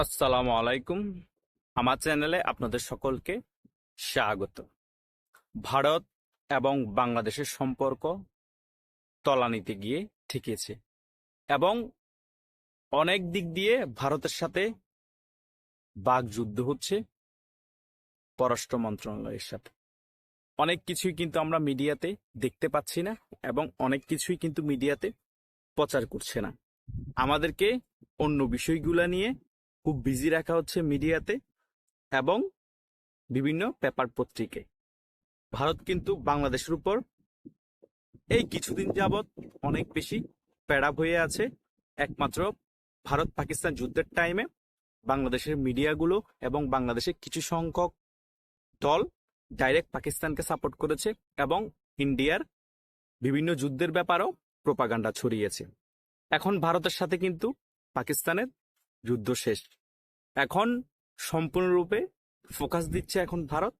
আসসালামু আলাইকুম। আমার চ্যানেলে আপনাদের সকলকে স্বাগত। ভারত এবং বাংলাদেশের সম্পর্ক তলানিতে গিয়ে ঠেকেছে এবং অনেক দিক দিয়ে ভারতের সাথে বাগযুদ্ধ হচ্ছে পররাষ্ট্র মন্ত্রণালয়ের সাথে। অনেক কিছুই কিন্তু আমরা মিডিয়াতে দেখতে পাচ্ছি না এবং অনেক কিছুই কিন্তু মিডিয়াতে প্রচার করছে না। আমাদেরকে অন্য বিষয়গুলো নিয়ে খুব বিজি রাখা হচ্ছে মিডিয়াতে এবং বিভিন্ন পেপার পত্রিকায়। ভারত কিন্তু বাংলাদেশের উপর এই কিছুদিন যাবৎ অনেক বেশি প্যাড়া হয়ে আছে। একমাত্র ভারত পাকিস্তান যুদ্ধের টাইমে বাংলাদেশের মিডিয়াগুলো এবং বাংলাদেশের কিছু সংখ্যক দল ডাইরেক্ট পাকিস্তানকে সাপোর্ট করেছে এবং ইন্ডিয়ার বিভিন্ন যুদ্ধের ব্যাপারেও প্রোপাগান্ডা ছড়িয়েছে। এখন ভারতের সাথে কিন্তু পাকিস্তানের যুদ্ধ শেষ। এখন সম্পূর্ণরূপে ফোকাস দিচ্ছে এখন ভারত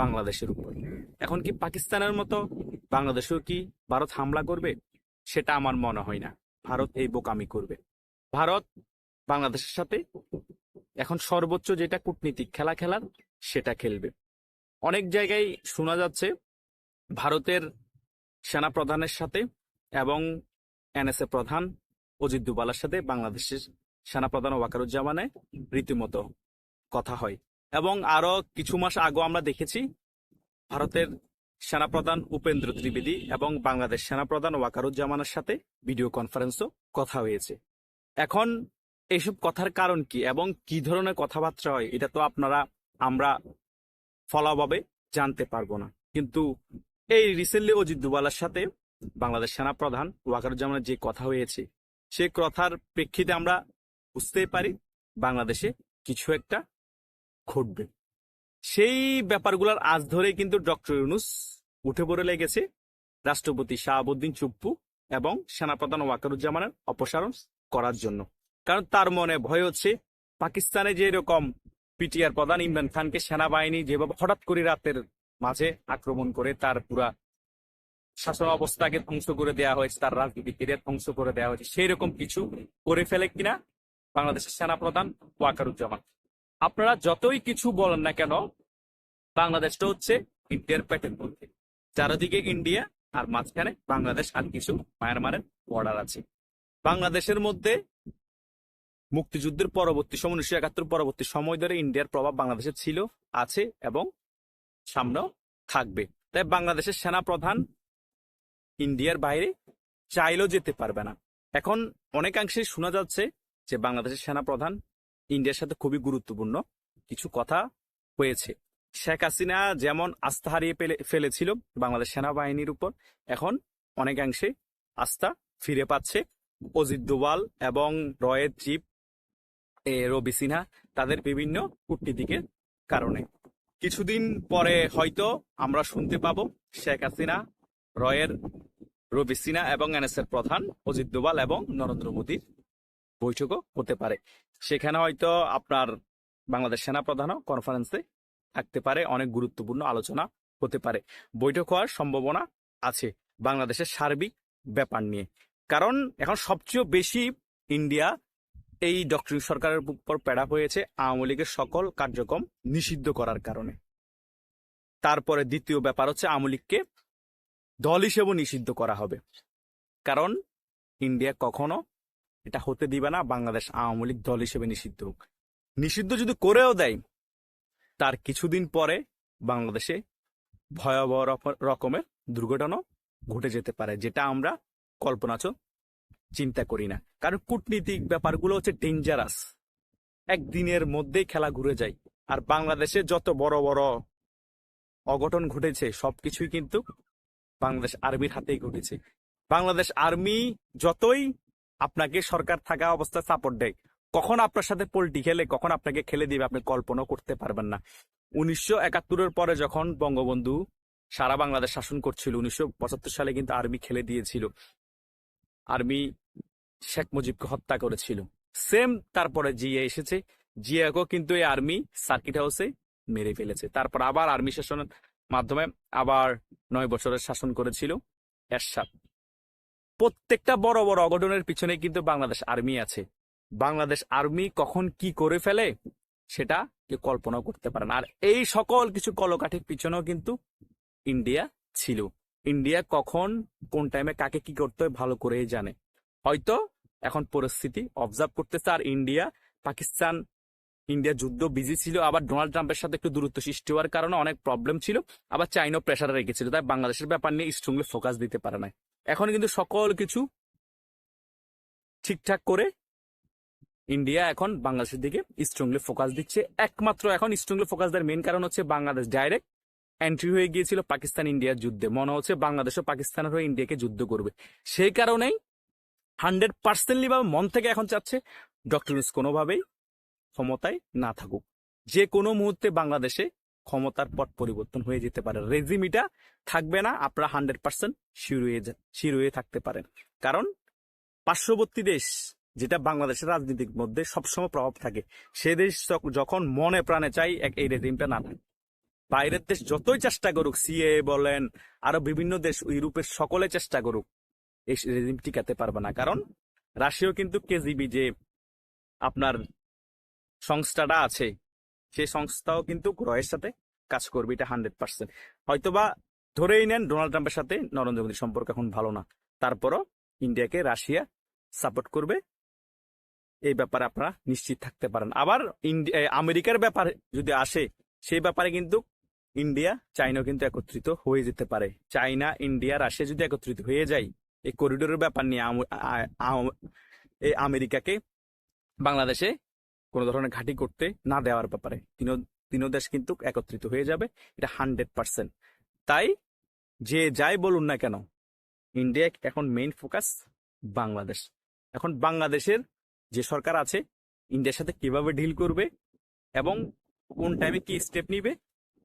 বাংলাদেশের উপর। এখন কি পাকিস্তানের মতো বাংলাদেশেও কি ভারত হামলা করবে? সেটা আমার মনে হয় না। ভারত এই বোকামি করবে। ভারত বাংলাদেশের সাথে এখন সর্বোচ্চ যেটা কূটনীতিক খেলা খেলার সেটা খেলবে। অনেক জায়গায় শোনা যাচ্ছে ভারতের সেনা প্রধানের সাথে এবং এনএসএ প্রধান অজিত দুবালার সাথে বাংলাদেশের সেনাপ্রধান ওয়াকারুজ্জামানে রীতিমতো কথা হয়। এবং আরও কিছু মাস আগে আমরা দেখেছি ভারতের সেনাপ্রধান উপেন্দ্র ত্রিবেদী এবং বাংলাদেশ সেনাপ্রধান ওয়াকারুজ্জামানের সাথে ভিডিও কনফারেন্সও কথা হয়েছে। এখন এইসব কথার কারণ কি এবং কি ধরনের কথাবার্তা হয়, এটা তো আপনারা, আমরা ফলাভাবে জানতে পারব না। কিন্তু এই রিসেন্টলি অজিত দুবালার সাথে বাংলাদেশ সেনাপ্রধান ওয়াকারুজ্জামানের যে কথা হয়েছে, সে কথার প্রেক্ষিতে আমরা বুঝতেই পারি বাংলাদেশে কিছু একটা ঘটবে। সেই ব্যাপারগুলোর আজ ধরে কিন্তু ডক্টর ইউনুস উঠে পড়ে লেগেছে রাষ্ট্রপতি শাহাবুদ্দিন চুপ্পু এবং সেনাপ্রধান ওয়াকারুজ্জামানের অপসারণ করার জন্য। কারণ তার মনে ভয় হচ্ছে পাকিস্তানে যে এরকম পিটিআর প্রধান ইমরান খানকে সেনাবাহিনী যেভাবে হঠাৎ করে রাতের মাঝে আক্রমণ করে তার পুরা শাসন অবস্থাকে ধ্বংস করে দেওয়া হয়েছে, তার রাজনীতি ধ্বংস করে দেওয়া হয়েছে সেই রকম কিছু করে ফেলে কিনা বাংলাদেশের সেনাপ্রধান ওয়াকারুজ্জামান। আপনারা যতই কিছু বলেন না কেন, বাংলাদেশটা হচ্ছে ইন্ডিয়ার পেটের মধ্যে। চারিদিকে ইন্ডিয়া, আর মাঝখানে বাংলাদেশ আর কিছু মায়ানমারের বর্ডার আছে। বাংলাদেশের মধ্যে মুক্তিযুদ্ধের পরবর্তী সময়, উনিশশো একাত্তর পরবর্তী সময় ধরে ইন্ডিয়ার প্রভাব বাংলাদেশে ছিল, আছে এবং সামনেও থাকবে। তাই বাংলাদেশের সেনা প্রধান ইন্ডিয়ার বাইরে চাইলেও যেতে পারবে না। এখন অনেকাংশে শোনা যাচ্ছে যে বাংলাদেশের সেনা প্রধান ইন্ডিয়ার সাথে খুবই গুরুত্বপূর্ণ কিছু কথা হয়েছে। শেখ হাসিনা যেমন আস্থা হারিয়ে ফেলেছিল বাংলাদেশ সেনাবাহিনীর উপর, এখন অনেকাংশে আস্থা ফিরে পাচ্ছে। অজিত দোয়াল এবং রয়ের চিফ রবি সিনহা তাদের বিভিন্ন কূটনীতিকের কারণে। কিছুদিন পরে হয়তো আমরা শুনতে পাবো শেখ হাসিনা, রয়ের, রবি সিনহা এবং এনএসএর প্রধান অজিত দোয়াল এবং নরেন্দ্র মোদীর বৈঠকও হতে পারে। সেখানে হয়তো আপনার বাংলাদেশ সেনা প্রধানও কনফারেন্সে থাকতে পারে, অনেক গুরুত্বপূর্ণ আলোচনা হতে পারে। বৈঠক হওয়ার সম্ভাবনা আছে বাংলাদেশের সার্বিক ব্যাপার নিয়ে। কারণ এখন সবচেয়ে বেশি ইন্ডিয়া এই ডক্টর সরকারের উপর প্যাড়া হয়েছে আওয়ামী লীগের সকল কার্যক্রম নিষিদ্ধ করার কারণে। তারপরে দ্বিতীয় ব্যাপার হচ্ছে আওয়ামী লীগকে দল হিসেবে নিষিদ্ধ করা হবে। কারণ ইন্ডিয়া কখনো এটা হতে দিবে না, বাংলাদেশ আওয়ামী লীগ দল হিসেবে নিষিদ্ধ হোক। নিষিদ্ধ যদি করেও দেয়, তার কিছুদিন পরে বাংলাদেশে ভয়াবহ রক- রকমের দুর্ঘটনা ঘটে যেতে পারে, যেটা আমরা কল্পনাচ চিন্তা করি না। কারণ কূটনীতিক ব্যাপারগুলো হচ্ছে ডেঞ্জারাস একদিনের মধ্যেই খেলা ঘুরে যায়। আর বাংলাদেশে যত বড় বড় অঘটন ঘটেছে, সবকিছুই কিন্তু বাংলাদেশ আর্মির হাতেই ঘটেছে। বাংলাদেশ আর্মি যতই আপনাকে সরকার থাকা অবস্থায় সাপোর্ট দেয়। কখন আপনার সাথে পোল্টি খেলে, কখন আপনাকে খেলে দিবে, আপনি কল্পনা করতে পারবেন না। উনিশশো একাত্তরের পরে যখন বঙ্গবন্ধু সারা বাংলাদেশ শাসন করছিল, উনিশশো পঁচাত্তর সালে কিন্তু আর্মি খেলে দিয়েছিল। আর্মি শেখ মুজিবকে হত্যা করেছিল। সেম তারপরে জিয়া এসেছে। জিয়াকেও কিন্তু এই আর্মি সার্কিট হাউসে মেরে ফেলেছে। তারপর আবার আর্মি শাসনের মাধ্যমে আবার নয় বছরের শাসন করেছিল এরশাদ। প্রত্যেকটা বড় বড় অঘটনের পিছনে কিন্তু বাংলাদেশ আর্মি আছে। বাংলাদেশ আর্মি কখন কি করে ফেলে, সেটা কেউ কল্পনা করতে পারে না। আর এই সকল কিছু কলকাঠির পিছনেও কিন্তু ইন্ডিয়া ছিল। ইন্ডিয়া কখন, কোন টাইমে কাকে কি করতে হয় ভালো করেই জানে। হয়তো এখন পরিস্থিতি অবজার্ভ করতেছে, আর ইন্ডিয়া, পাকিস্তান, ইন্ডিয়া যুদ্ধ বিজি ছিল, আবার ডোনাল্ড ট্রাম্পের সাথে একটু দূরত্ব সৃষ্টি হওয়ার কারণে অনেক প্রবলেম ছিল, আবার চাইনাও প্রেশারে রেখেছিল, তাই বাংলাদেশের ব্যাপার নিয়ে স্ট্রংলি ফোকাস দিতে পারে না এখন কিন্তু সকল কিছু ঠিকঠাক করে ইন্ডিয়া এখন বাংলাদেশের দিকে স্ট্রংলি ফোকাস দিচ্ছে। একমাত্র এখন স্ট্রংলি ফোকাস দেওয়ার মেন কারণ হচ্ছে বাংলাদেশ ডাইরেক্ট এন্ট্রি হয়ে গিয়েছিল পাকিস্তান ইন্ডিয়ার যুদ্ধে। মনে হচ্ছে বাংলাদেশ ও পাকিস্তানের হয়ে ইন্ডিয়াকে যুদ্ধ করবে। সেই কারণেই হান্ড্রেড পার্সেন্টলি ভাবে মন থেকে এখন চাচ্ছে ডক্টর কোনোভাবেই ক্ষমতায় না থাকুক। যে কোনো মুহূর্তে বাংলাদেশে ক্ষমতার পট পরিবর্তন হয়ে যেতে পারে। রেজিমিটা থাকবে না, আপনারা হান্ড্রেড পার্সেন্ট শির হয়ে শির হয়ে থাকতে পারেন। কারণ পার্শ্ববর্তী দেশ, যেটা বাংলাদেশের রাজনীতির মধ্যে সবসময় প্রভাব থাকে, সে দেশ যখন মনে প্রাণে চাই, এক- এই রেজিমটা না থাকে। বাইরের দেশ যতই চেষ্টা করুক, সিএ বলেন, আরও বিভিন্ন দেশ ইউরোপের সকলে চেষ্টা করুক, এই রেজিম টিকাতে পারবে না। কারণ রাশিয়াও কিন্তু কেজিবি যে আপনার সংস্থাটা আছে সেই সংস্থাও কিন্তু রয়ের সাথে কাজ করবে, এটা হান্ড্রেড পার্সেন্ট। হয়তোবা ধরেই নেন ডোনাল্ড ট্রাম্পের সাথে নরেন্দ্র মোদীর সম্পর্ক এখন ভালো না। তারপরও ইন্ডিয়াকে রাশিয়া সাপোর্ট করবে, এই ব্যাপারে আপনারা নিশ্চিত থাকতে পারেন। আবার আমেরিকার ব্যাপার যদি আসে, সেই ব্যাপারে কিন্তু ইন্ডিয়া, চাইনাও কিন্তু একত্রিত হয়ে যেতে পারে। চাইনা, ইন্ডিয়া, রাশিয়া যদি একত্রিত হয়ে যায়, এই করিডোরের ব্যাপার নিয়ে এই আমেরিকাকে বাংলাদেশে কোনো ধরনের ঘাঁটি করতে না দেওয়ার ব্যাপারে। তিনও তিনও দেশ কিন্তু একত্রিত হয়ে যাবে, এটা হান্ড্রেড পার্সেন্ট। তাই যে যাই বলুন না কেন, ইন্ডিয়া এখন মেইন ফোকাস বাংলাদেশ। এখন বাংলাদেশের যে সরকার আছে, ইন্ডিয়ার সাথে কীভাবে ডিল করবে এবং কোন টাইমে কি স্টেপ নিবে,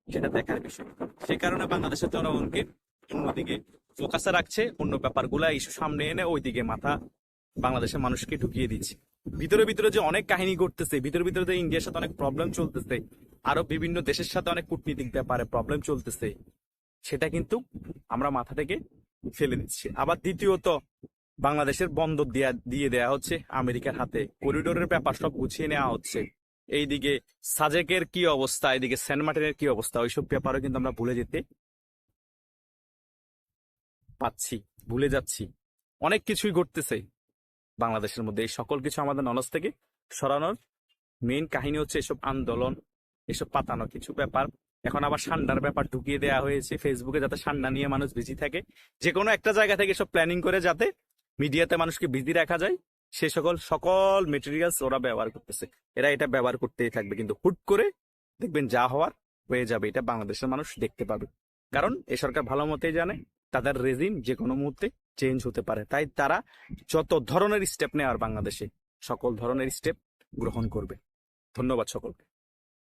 সেটা দেখার বিষয়। সে কারণে বাংলাদেশের জনগণকে অন্যদিকে ফোকাসে রাখছে, অন্য ব্যাপারগুলা ইস্যু সামনে এনে ওইদিকে মাথা বাংলাদেশের মানুষকে ঢুকিয়ে দিচ্ছে। ভিতরে ভিতরে যে অনেক কাহিনী ঘটতেছে, ভিতরে ভিতরে যে ইন্ডিয়ার সাথে অনেক প্রবলেম চলতেছে আরও বিভিন্ন দেশের সাথে অনেক কূটনীতিক ব্যাপারে প্রবলেম চলতেছে, সেটা কিন্তু আমরা মাথা থেকে ফেলে দিচ্ছি। আবার দ্বিতীয়ত, বাংলাদেশের বন্দর দিয়া, দিয়ে দেয়া হচ্ছে আমেরিকার হাতে। করিডোরের ব্যাপার সব গুছিয়ে নেওয়া হচ্ছে। এইদিকে সাজেকের কি অবস্থা, এইদিকে সেন্ট মার্টিনের কি অবস্থা, ওইসব ব্যাপারও কিন্তু আমরা ভুলে যেতে পাচ্ছি, ভুলে যাচ্ছি। অনেক কিছুই ঘটতেছে। বাংলাদেশের মধ্যে এই সকল কিছু আমাদের নলেজ থেকে সরানোর মেইন কাহিনী হচ্ছে এসব আন্দোলন, এসব পাতানো কিছু ব্যাপার। এখন আবার সান্ডার ব্যাপার ঢুকিয়ে দেওয়া হয়েছে ফেসবুকে যাতে সান্ডা নিয়ে মানুষ বিজি থাকে। যে কোনো একটা জায়গা থেকে সব প্ল্যানিং করে যাতে মিডিয়াতে মানুষকে বিজি রাখা যায়। সে সকল সকল মেটেরিয়ালস ওরা ব্যবহার করতেছে। এরা এটা ব্যবহার করতেই থাকবে। কিন্তু হুট করে দেখবেন যা হওয়ার হয়ে যাবে। এটা বাংলাদেশের মানুষ দেখতে পাবে। কারণ এ সরকার ভালো মতেই জানে। তাদের রেজিম যে কোনো মুহূর্তে চেঞ্জ হতে পারে। তাই তারা যত ধরনের স্টেপ নেওয়ার বাংলাদেশে সকল ধরনের স্টেপ গ্রহণ করবে। ধন্যবাদ সকলকে।